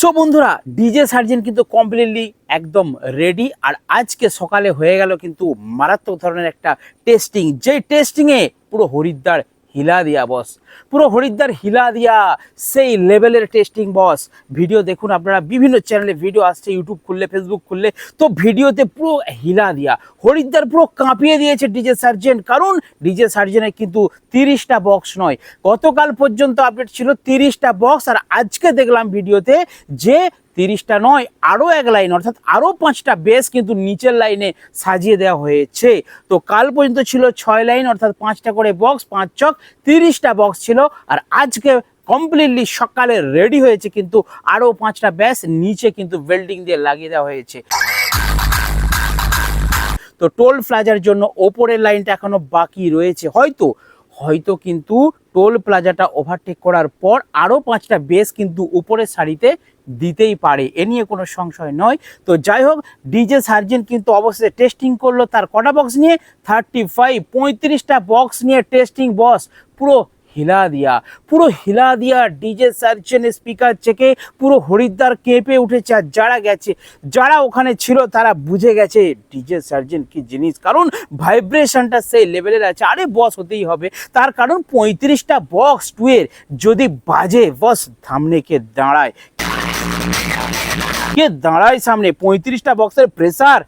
So বন্ধুরা DJ surgeon কিন্তু completely একদম রেডি আর আজকে সকালে হয়ে গেল কিন্তু মারাত্মক ধরনের একটা টেস্টিং যেই টেস্টিংয়ে পুরো হরিদ্বার হিলা দিয়া বস পুরো হরিদ্বার হিলা দিয়া, সেই লেভেলের টেস্টিং বস ভিডিও দেখুন আপনারা, বিভিন্ন চ্যানেলে ভিডিও আসছে ইউটিউব খুললে ফেসবুক খুললে, তো ভিডিওতে পুরো হিলা দিয়া। হরিদ্বার পুরো কাঁপিয়ে দিয়েছে ডিজে সার্জেন কারণ ডিজে সার্জেনের কিন্তু তিরিশটা বক্স নয়। গতকাল পর্যন্ত আপডেট ছিল তিরিশটা বক্স আর আজকে দেখলাম ভিডিওতে যে তিরিশটা নয় আরও এক লাইন অর্থাৎ আরও পাঁচটা বেস কিন্তু নিচের লাইনে সাজিয়ে দেওয়া হয়েছে। তো কাল পর্যন্ত ছিল ছয় লাইন অর্থাৎ পাঁচটা করে বক্স পাঁচ চক, তিরিশটা বক্স ছিল। আর আজকে কমপ্লিটলি সকালে রেডি হয়েছে কিন্তু আরও পাঁচটা ব্যাস নিচে কিন্তু ওয়েল্ডিং দিয়ে লাগিয়ে দেওয়া হয়েছে। তো টোল প্লাজার জন্য ওপরের লাইনটা এখনও বাকি রয়েছে। হয়তো হয়তো কিন্তু টোল প্লাজাটা ওভারটেক করার পর আরও পাঁচটা বেস কিন্তু উপরের সারিতে দিতেই পারে। এ নিয়ে কোনো সংশয় নয়। তো যাই হোক, ডিজে সার্জেন কিন্তু অবশ্যই টেস্টিং করল। তার কটা বক্স নিয়ে? থার্টি ফাইভ পঁয়ত্রিশটা বক্স নিয়ে টেস্টিং বক্স পুরো হিলা দিয়া পুরো হিলা দিয়া ডিজে সার্জেন স্পিকার চেকে পুরো হরিদ্বার কেঁপে উঠেছে আর যারা গেছে, যারা ওখানে ছিল তারা বুঝে গেছে ডিজে সার্জেন কি জিনিস। কারণ ভাইব্রেশনটা সেই লেভেলের আছে। আরে বস হতেই হবে। তার কারণ পঁয়ত্রিশটা বক্স টুয়ের যদি বাজে, বস থামনে কে দাঁড়ায়? কে দাঁড়ায় সামনে? পঁয়ত্রিশটা বক্সের প্রেসার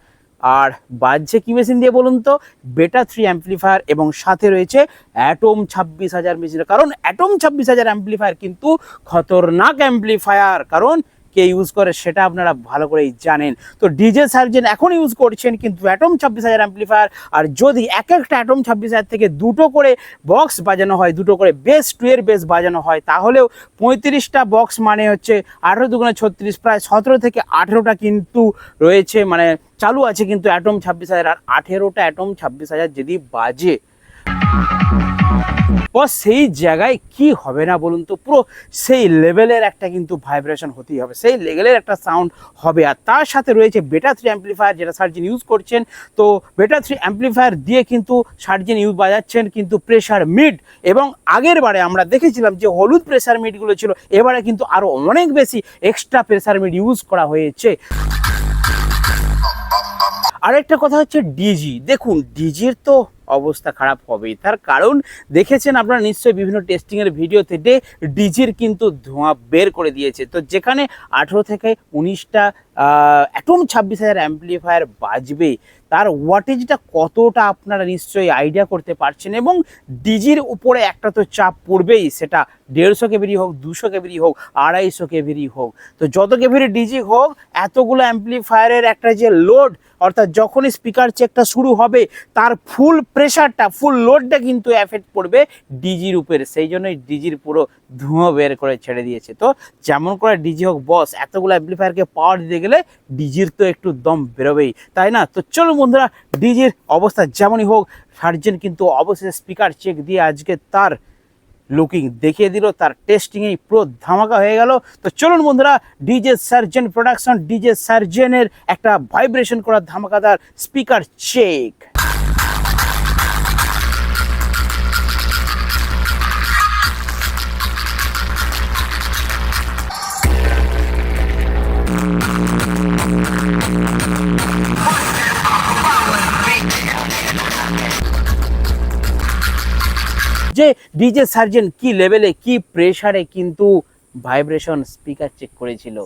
আর বাজছে কি মেশিন দিয়ে বলুন তো? বেটা থ্রি অ্যাম্পলিফায়ার এবং সাথে রয়েছে অ্যাটম ছাব্বিশ হাজার মেশিন কারণ অ্যাটম ছাব্বিশ হাজার অ্যাম্পলিফায়ার কিন্তু খতরনাক অ্যাম্পলিফায়ার কারণ কে ইউজ করে সেটা আপনারা ভালো করেই জানেন। তো ডিজে সার্জেন এখন ইউজ করছেন কিন্তু অ্যাটম ছাব্বিশ হাজার অ্যাম্পলিফায়ার আর যদি এক একটা অ্যাটম ছাব্বিশ হাজার থেকে দুটো করে বক্স বাজানো হয়, দুটো করে বেস টুয়ের বেস বাজানো হয়, তাহলেও পঁয়ত্রিশটা বক্স মানে হচ্ছে আঠেরো দুগুণে ছত্রিশ, প্রায় সতেরো থেকে আঠেরোটা কিন্তু রয়েছে মানে চালু আছে কিন্তু অ্যাটম ছাব্বিশ হাজার আর আঠেরোটা অ্যাটম ছাব্বিশ হাজার যদি বাজে। বস সেই জায়গায় কি হবে না বলুন তো? পুরো সেই লেভেলের একটা কিন্তু ভাইব্রেশন হতেই হবে। সেই লেভেলের একটা সাউন্ড হবে। আর তার সাথে রয়েছে বেটা থ্রি অ্যাম্পলিফায়ার যেটা সার্জেন ইউজ করছেন। তো বেটা থ্রি অ্যাম্পলিফায়ার দিয়ে কিন্তু সার্জেন ইউজ বাজাচ্ছেন কিন্তু প্রেশার মিড এবং আগের বারে আমরা দেখেছিলাম যে হলুদ প্রেশার মিডগুলো ছিল, এবারে কিন্তু আরও অনেক বেশি এক্সট্রা প্রেশার মিড ইউজ করা হয়েছে। আরেকটা কথা হচ্ছে ডিজি দেখুন ডিজির তো অবস্থা খারাপ হবেই। তার কারণ দেখেছেন আপনারা নিশ্চয়ই বিভিন্ন টেস্টিংয়ের ভিডিও থেকে ডিজির কিন্তু ধোঁয়া বের করে দিয়েছে। তো যেখানে আঠেরো থেকে উনিশটা অ্যাটম ছাব্বিশ হাজার অ্যাম্পলিফায়ার বাজবে তার ওয়াটেজটা কতটা আপনারা নিশ্চয়ই আইডিয়া করতে পারছেন এবং ডিজির উপরে একটা তো চাপ পড়বেই, সেটা দেড়শো কেবিরি হোক, দুশো কেবিরি হোক, আড়াইশো কেবিরি হোক। তো যত কেবিরি ডিজি হোক, এতগুলো অ্যাম্পলিফায়ারের একটা যে লোড অর্থাৎ যখনই স্পিকার চেকটা শুরু হবে, তার ফুল প্রেশারটা ফুল লোডটা কিন্তু এফেক্ট পড়বে ডিজির উপরে সেই জন্যই ডিজির পুরো ধুঁয়ো বের করে ছেড়ে দিয়েছে। তো যেমন করে ডিজি হোক বস এতগুলো অ্যাম্পলিফায়ারকে পাওয়ার দিতে গেলে ডিজির তো একটু দম বেরোবেই, তাই না? তো চলো বন্ধুরা ডিজির অবস্থা যেমনই হোক সার্জেন কিন্তু অবশেষে স্পিকার চেক দিয়ে আজকে তার লুকিং দেখিয়ে দিল, তার টেস্টিংয়েই পুরো ধামাকা হয়ে গেল। তো চলুন বন্ধুরা ডিজে সার্জেন প্রোডাকশন ডিজে সার্জেনের একটা ভাইব্রেশন করা ধামাকাদার স্পিকার চেক যে ডিজে সার্জেন কি লেভেলে কি প্রেশারে কিন্তু ভাইব্রেশন স্পিকার চেক করেছিল?